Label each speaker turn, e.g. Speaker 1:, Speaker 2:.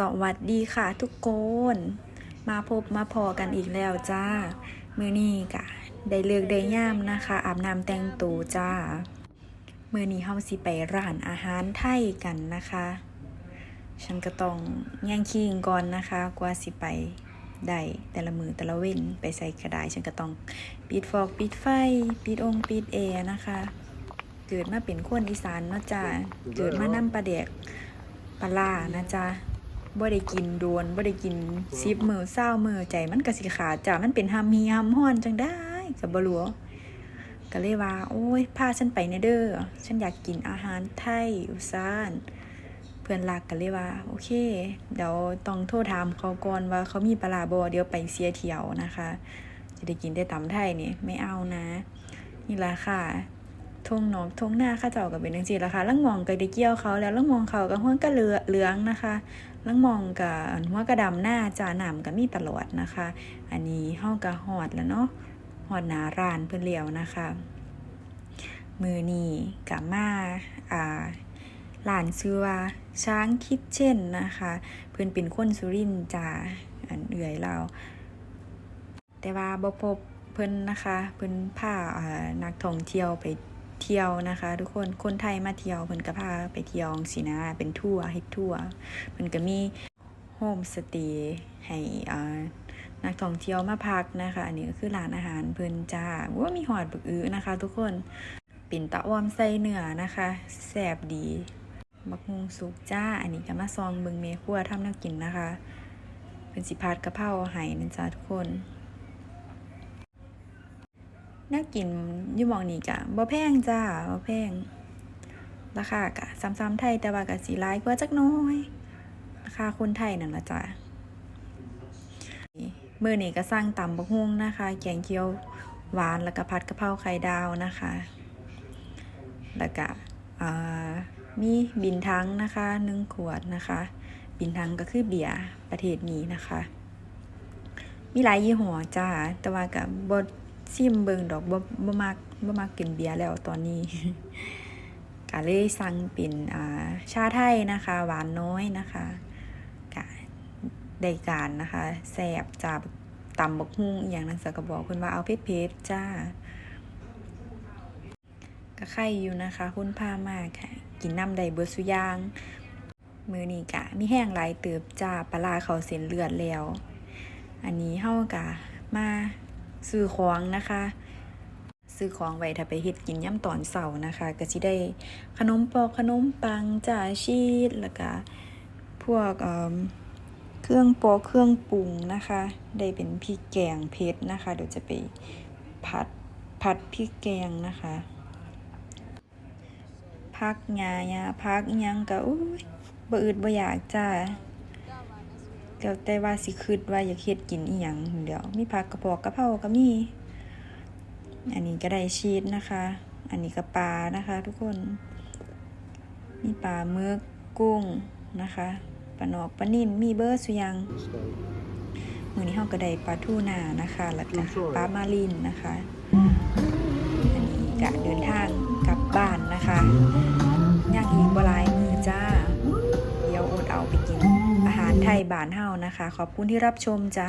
Speaker 1: สวัสดีค่ะทุกคน มาพบมาพอกันอีกแล้วจ้า มือนี้กะได้เลือกได้ย่ามนะคะ อาบน้ำแต่งตัวจ้า มือนี้เฮาสิไปร้านอาหารไทยกันนะคะ ฉันก็ต้องแย่งคิงก่อนนะคะ กว่าสิไปได้แต่ละมือแต่ละเว้นไปใส่กระดาษฉันก็ต้องปิดฟอกปิดไฟ ปิดองค์ปิดแอร์นะคะ เกิดมาเป็นคนอีสานเนาะจ้าเกิดมานั่มปลาเด็กปลาล่านะจ๊ะ บ่ได้กินโดนบ่ได้กินซิบมือเศร้ามือใจมันก็สิขาดจ้ามันเป็นฮัมมีฮัมฮ้อนจังได้กับ่รู้ก็เลยว่า โอ้ยพาฉันไปในเด้อฉันอยากกินอาหารไทยอุซานเพื่อนรักกันเลยว่า โอเค เดี๋ยวต้องโทรถามเขาก่อนว่าเขามีปลาร้าบ่เดี๋ยวไปเสียเที่ยวนะคะ จะได้กินได้ตำไทยนี่ไม่เอานะ นี่ละค่ะ ทงหนอกทงหน้าข้าเจ้ากับเป็นจังซี่ล่ะค่ะลังมองก็ได้เกี่ยวเขาแล้วลังมองเขากับหัวก็เหลือเลืองนะคะลังมองกับหัวกระดำหน้าจาหนามก็มีตลอดนะคะ อันนี้เฮาก็ฮอดแล้วเนาะฮอดหน้าร้านเพิ่นแล้วนะคะมือนี้กับมาอ่าร้านชื่อว่าช้างคิดเช่นนะคะ เพิ่อนเป็นคนสุรินจ้าอันเอื่อยเรา แต่ว่าบ่พบเพิ่นนะคะ เพิ่อนพาอ่านักท่องเที่ยวไป เที่ยวนะคะ ทุกคนคนไทยมาเที่ยวเพิ่นก็พาไปเที่ยวสินะเป็นทัวร์เฮ็ดทัวร์เพิ่นก็มีโฮมสเตย์ให้อ่านักท่องเที่ยวมาพักนะคะ อันนี้ก็คือร้านอาหารเพิ่นจ้าว่ามีหอดบึกอื้อนะคะ ทุกคนเป็นตะอ้อมใส่เนื้อนะคะแซ่บดีบักฮุงสุกจ้า อันนี้ก็มาซองเบิงเมครัวทำแนวกินนะคะ เป็นสิพัดกะเพราไห้นะจ๊ะทุกคน น่ากินยี่หมองนี่กะบ่แพงจ้าบ่แพง ราคากะซ้ำๆไทยแต่ว่ากะสีร้ายกว่าจักน้อย ราคาคนไทยนั่นละจ้ะมื้อนี้ก็สร้างตำบักฮุ่งนะคะ แกงเขียวหวานแล้วก็ผัดกะเพราไข่ดาวนะคะ แล้วก็มีบินทังนะคะหนึ่งขวดนะคะ บินทังก็คือเบียร์ประเทศนี้นะคะ มีหลายยี่ห้อจ้าแต่ว่ากับบด ซิมเบิงดอกบ่บ่มักบ่มักกินเบียร์แล้วตอนนี้ก็เลยสั่งเป็นอ่าชาไทยนะคะ หวานน้อยนะคะกะได้การนะคะแซ่บจ้าตำบักฮุ่งอย่างนั้นสกบอกเพิ่นว่าเอาเผ็ดๆจ้าก็ไข่อยู่นะคะ คุณพามากค่ะ กินน้ำใดเบิดสุยาง มือนี้กะมีแห้งหลายเติบจ้าปลาร้าเขาเส้นเลือดแล้ว อันนี้เฮากะมา ซื้อของนะคะ ซื้อของไว้ถ้าไปเฮ็ดกินย่ำตอนเสาร์นะคะ ก็สิได้ขนมปอกขนมปังจ้าชีสแล้วก็พวกเเครื่องปอกเครื่องปรุงนะคะ ได้เป็นพริกแกงเผ็ดนะคะ เดี๋ยวจะไปผัดผัดพริกแกงนะคะพักหญ้าหญ้าพักยังก็อุ้ยบ่อึดบ่อยากจ้า แล้วแต่ว่าสิคิดว่าอยากเฮ็ดกินอีหยังเดี๋ยวมีผักกระเพาะกระเพราก็มี อันนี้ก็ได้ชีสนะคะ อันนี้ก็ปลานะคะ ทุกคน มีปลาหมึกกุ้งนะคะปลาหนอกปลานิ่นมีเบอร์สุยังมือนี้เฮาก็ได้ปลาทูน่านะคะแล้วก็ปลามาลินนะคะ อันนี้ก็เดินทางกลับบ้านนะคะ เดี๋ยวอดเอาทยบ้านเฮานะคะ ขอบคุณที่รับชมจ้า